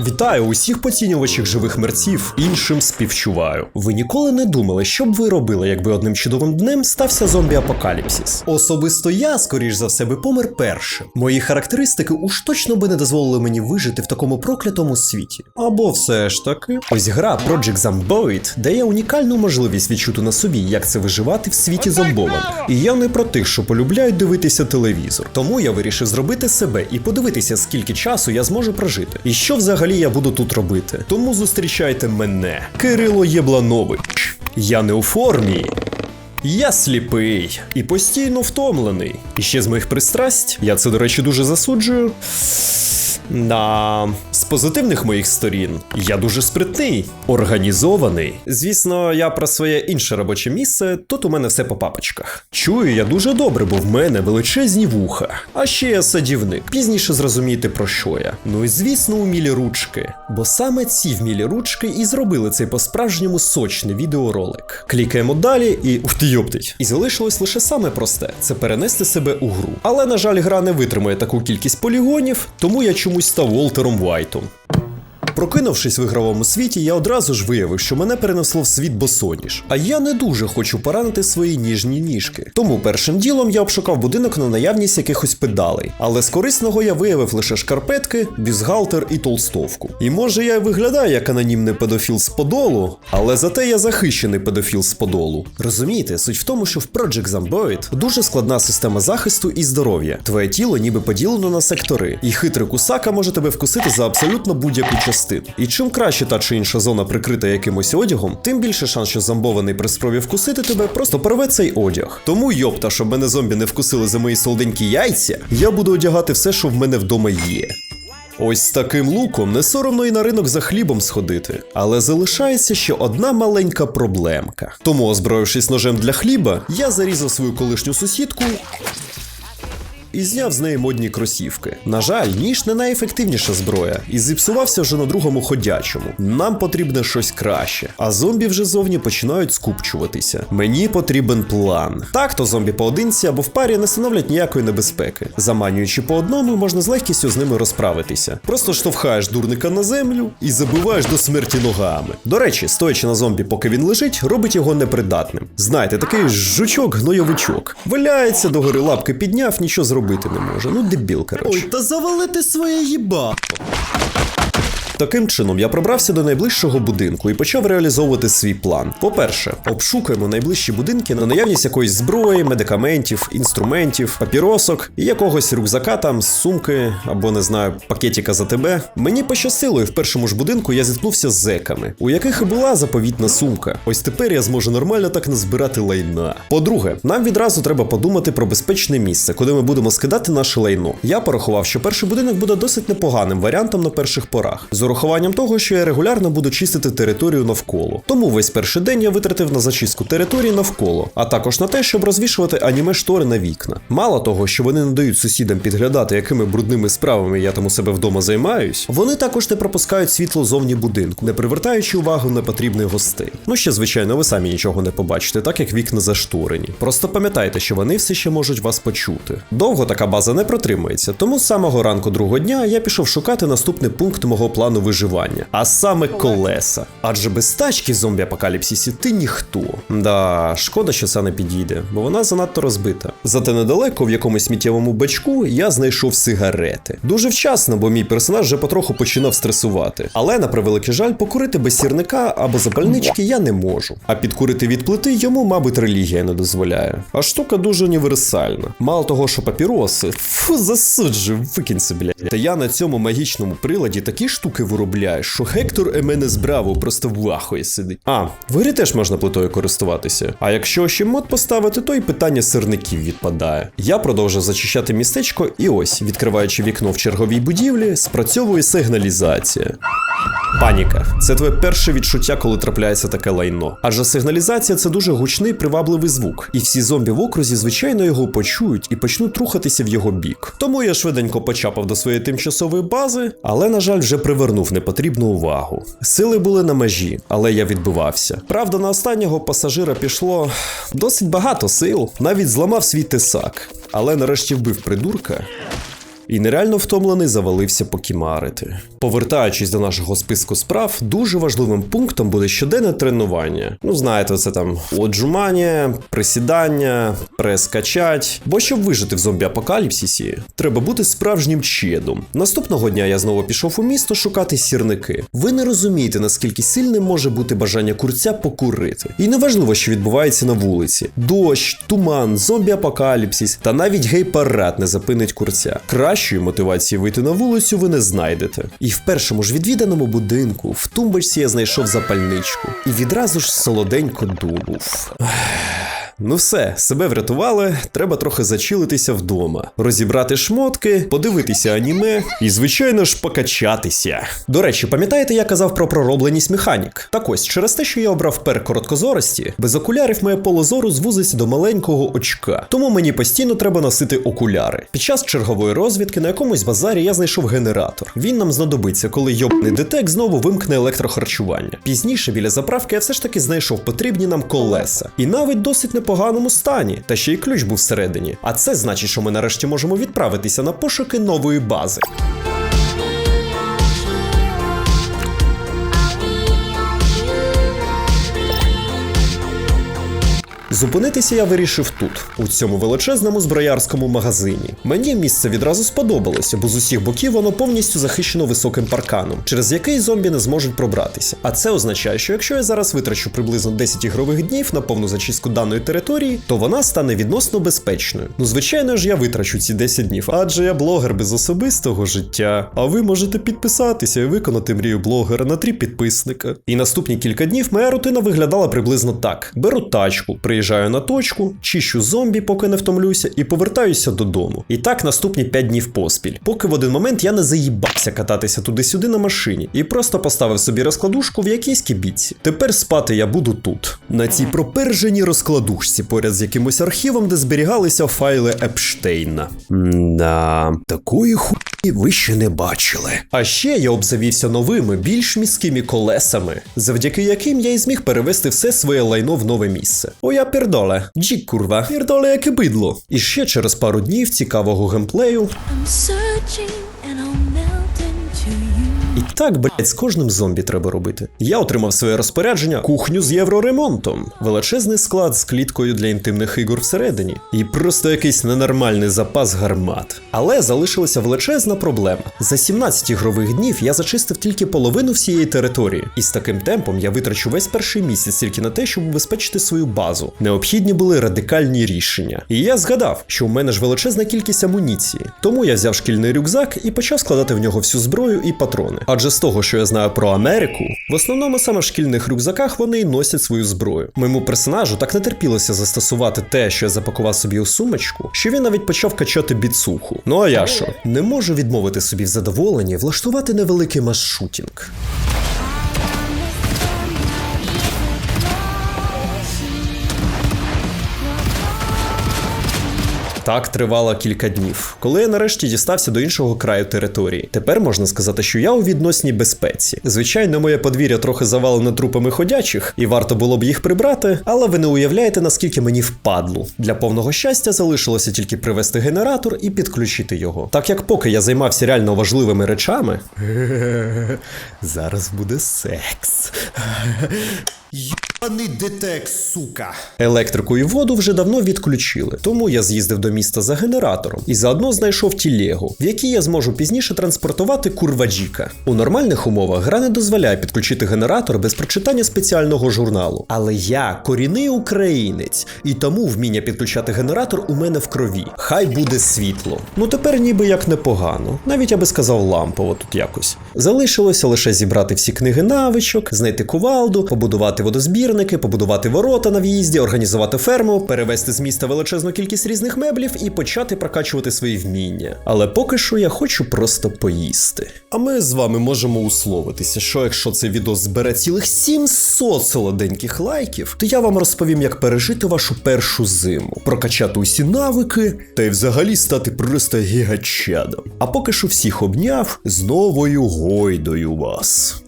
Вітаю усіх поцінювачів живих мерців, іншим співчуваю. Ви ніколи не думали, що б ви робили, якби одним чудовим днем стався зомбі-апокаліпсис? Особисто я, скоріш за все, би помер першим. Мої характеристики уж точно би не дозволили мені вижити в такому проклятому світі. Або все ж таки, ось гра Project Zomboid дає унікальну можливість відчути на собі, як це виживати в світі зомбованих. І я не про тих, що полюбляють дивитися телевізор. Тому я вирішив зробити себе і подивитися, скільки часу я зможу прожити. І що взагалі я буду тут робити. Тому зустрічайте мене, Кирило Єбланович. Я не у формі. Я сліпий і постійно втомлений. І ще з моїх пристрасть, я це, до речі, дуже засуджую. На позитивних моїх сторін я дуже спритний, організований. Звісно, я про своє інше робоче місце. Тут у мене все по папочках. Чую я дуже добре, бо в мене величезні вуха. А ще я садівник. Пізніше зрозумієте про що я. Ну і звісно, умілі ручки. Бо саме ці вмілі ручки і зробили цей по-справжньому сочний відеоролик. Клікаємо далі і ух ти йоптить. І залишилось лише саме просте це перенести себе у гру. Але, на жаль, гра не витримує таку кількість полігонів, тому я чомусь став Волтером Вайтом. Achtung. Прокинувшись в ігровому світі, я одразу ж виявив, що мене перенесло в світ босоніж. А я не дуже хочу поранити свої ніжні ніжки. Тому першим ділом я обшукав будинок на наявність якихось педалей. Але з корисного я виявив лише шкарпетки, бюзгалтер і толстовку. І може я й виглядаю як анонімний педофіл з подолу, але зате я захищений педофіл з подолу. Розумієте, суть в тому, що в Project Zomboid дуже складна система захисту і здоров'я. Твоє тіло ніби поділено на сектори, і хитрий кусака може тебе вкусити за абсолютно будь-яку частину. І чим краще та чи інша зона прикрита якимось одягом, тим більше шанс, що зомбований при спробі вкусити тебе просто порве цей одяг. Тому йопта, щоб мене зомбі не вкусили за мої солоденькі яйця, я буду одягати все, що в мене вдома є. Ось з таким луком не соромно і на ринок за хлібом сходити. Але залишається ще одна маленька проблемка. Тому, озброївшись ножем для хліба, я зарізав свою колишню сусідку. І зняв з неї модні кросівки. На жаль, ніж не найефективніша зброя, і зіпсувався вже на другому ходячому. Нам потрібне щось краще. А зомбі вже зовні починають скупчуватися. Мені потрібен план. Так, то зомбі поодинці або в парі не становлять ніякої небезпеки. Заманюючи по одному, можна з легкістю з ними розправитися. Просто штовхаєш дурника на землю і забиваєш до смерті ногами. До речі, стоячи на зомбі, поки він лежить, робить його непридатним. Знаєте, такий жучок-гнойовичок. Валяється, догори лапки підняв, нічого зробити не може. Ну, дебіл, коротше. Ой, та завалити своє їба. Таким чином, я пробрався до найближчого будинку і почав реалізовувати свій план. По-перше, обшукаємо найближчі будинки на наявність якоїсь зброї, медикаментів, інструментів, папіросок і якогось рюкзака там, сумки або не знаю, пакетика за тебе. Мені пощастило, і в першому ж будинку я зіткнувся з зеками, у яких і була заповітна сумка. Ось тепер я зможу нормально так назбирати лайна. По-друге, нам відразу треба подумати про безпечне місце, куди ми будемо скидати наше лайно. Я порахував, що перший будинок буде досить непоганим варіантом на перших порах. З урахуванням того, що я регулярно буду чистити територію навколо. Тому весь перший день я витратив на зачистку території навколо, а також на те, щоб розвішувати аніме штори на вікна. Мало того, що вони не дають сусідам підглядати, якими брудними справами я там у себе вдома займаюсь, вони також не пропускають світло зовні будинку, не привертаючи увагу непотрібних гостей. Ну ще звичайно, ви самі нічого не побачите, так як вікна зашторені. Просто пам'ятайте, що вони все ще можуть вас почути. Довго така база не протримується, тому з самого ранку другого дня я пішов шукати наступний пункт мого плану виживання, а саме колеса. Адже без тачки зомбі-апокаліпсисі ти ніхто. Да, шкода, що це не підійде, бо вона занадто розбита. Зате недалеко, в якомусь сміттєвому бачку, я знайшов сигарети. Дуже вчасно, бо мій персонаж вже потроху починав стресувати. Але на превеликий жаль, покурити без сірника або запальнички я не можу. А підкурити від плити йому, мабуть, релігія не дозволяє. А штука дуже універсальна. Мало того, що папіроси, фу, засуджую, викинься, блядь. Та я на цьому магічному приладі такі штуки виробляю, що Гектор Еменес Браво просто в лахої сидить. А, в грі теж можна плитою користуватися. А якщо ще мод поставити, то і питання сирників відпадає. Я продовжив зачищати містечко, і ось, відкриваючи вікно в черговій будівлі, спрацьовує сигналізація. Паніка це твоє перше відчуття, коли трапляється таке лайно. Адже сигналізація це дуже гучний привабливий звук, і всі зомбі в окрузі, звичайно, його почують і почнуть рухатися в його бік. Тому я швиденько почапав до своєї тимчасової бази, але, на жаль, вже привернув непотрібну увагу. Сили були на межі, але я відбивався. Правда, на останнього пасажира пішло досить багато сил, навіть зламав свій тесак, але нарешті вбив придурка. І нереально втомлений завалився покімарити. Повертаючись до нашого списку справ, дуже важливим пунктом буде щоденне тренування. Ну, знаєте, це там отжимання, присідання, прес качать. Бо щоб вижити в зомбі-апокаліпсисі, треба бути справжнім чедом. Наступного дня я знову пішов у місто шукати сірники. Ви не розумієте, наскільки сильним може бути бажання курця покурити. І неважливо, що відбувається на вулиці: дощ, туман, зомбі-апокаліпсис та навіть гей-парад не запинить курця. Кращої мотивації вийти на вулицю ви не знайдете. І в першому ж відвіданому будинку в тумбочці я знайшов запальничку і відразу ж солоденько дубув. Ну все, себе врятували, треба трохи зачилитися вдома, розібрати шмотки, подивитися аніме і, звичайно ж, покачатися. До речі, пам'ятаєте, я казав про проробленість механік? Так ось, через те, що я обрав пер короткозорості, без окулярів моє поле зору звузиться до маленького очка, тому мені постійно треба носити окуляри. Під час чергової розвідки на якомусь базарі я знайшов генератор. Він нам знадобиться, коли йобний детек знову вимкне електрохарчування. Пізніше біля заправки я все ж таки знайшов потрібні нам колеса, і навіть досить непоганому стані, та ще й ключ був всередині. А це значить, що ми нарешті можемо відправитися на пошуки нової бази. Зупинитися я вирішив тут, у цьому величезному зброярському магазині. Мені місце відразу сподобалося, бо з усіх боків воно повністю захищено високим парканом, через який зомбі не зможуть пробратися. А це означає, що якщо я зараз витрачу приблизно 10 ігрових днів на повну зачистку даної території, то вона стане відносно безпечною. Ну, звичайно ж, я витрачу ці 10 днів, адже я блогер без особистого життя. А ви можете підписатися і виконати мрію блогера на три підписника. І наступні кілька днів моя рутина виглядала приблизно так: беру тачку, приїжджаю на точку, чищу зомбі, поки не втомлюся, і повертаюся додому. І так наступні 5 днів поспіль, поки в один момент я не заїбався кататися туди-сюди на машині і просто поставив собі розкладушку в якійсь кібіці. Тепер спати я буду тут, на цій проперженій розкладушці, поряд з якимось архівом, де зберігалися файли Епштейна. Да, такої хуйні ви ще не бачили. А ще я обзавівся новими, більш міськими колесами, завдяки яким я і зміг перевести все своє лайно в нове місце. Оя пірдоле. Джік, курва, пірдоле, яке бидло. І ще через пару днів цікавого геймплею. I'm І так, блять, з кожним зомбі треба робити. Я отримав своє розпорядження кухню з євроремонтом, величезний склад з кліткою для інтимних ігор всередині, і просто якийсь ненормальний запас гармат. Але залишилася величезна проблема. За 17 ігрових днів я зачистив тільки половину всієї території, і з таким темпом я витрачу весь перший місяць тільки на те, щоб убезпечити свою базу. Необхідні були радикальні рішення. І я згадав, що у мене ж величезна кількість амуніції. Тому я взяв шкільний рюкзак і почав складати в нього всю зброю і патрони. Адже з того, що я знаю про Америку, в основному саме в шкільних рюкзаках вони й носять свою зброю. Моєму персонажу так не терпілося застосувати те, що я запакував собі у сумочку, що він навіть почав качати біцуху. Ну а я що? Не можу відмовити собі в задоволенні влаштувати невеликий масшутінг. Так тривало кілька днів, коли я нарешті дістався до іншого краю території. Тепер можна сказати, що я у відносній безпеці. Звичайно, моє подвір'я трохи завалене трупами ходячих, і варто було б їх прибрати, але ви не уявляєте, наскільки мені впадло. Для повного щастя залишилося тільки привести генератор і підключити його. Так як поки я займався реально важливими речами. Зараз буде секс. Йоний детек, сука. Електрику і воду вже давно відключили, тому я з'їздив до міста за генератором і заодно знайшов тілегу, в якій я зможу пізніше транспортувати курваджіка. У нормальних умовах гра не дозволяє підключити генератор без прочитання спеціального журналу. Але я корінний українець, і тому вміння підключати генератор у мене в крові. Хай буде світло. Ну тепер ніби як непогано, навіть я би сказав лампово тут якось. Залишилося лише зібрати всі книги навичок, знайти кувалду, побудувати водозбірники, побудувати ворота на в'їзді, організувати ферму, перевести з міста величезну кількість різних меблів і почати прокачувати свої вміння. Але поки що я хочу просто поїсти. А ми з вами можемо условитися, що якщо це відео збере цілих 700 солоденьких лайків, то я вам розповім, як пережити вашу першу зиму, прокачати усі навики та й взагалі стати просто гігачадом. А поки що всіх обняв з новою гойдою вас.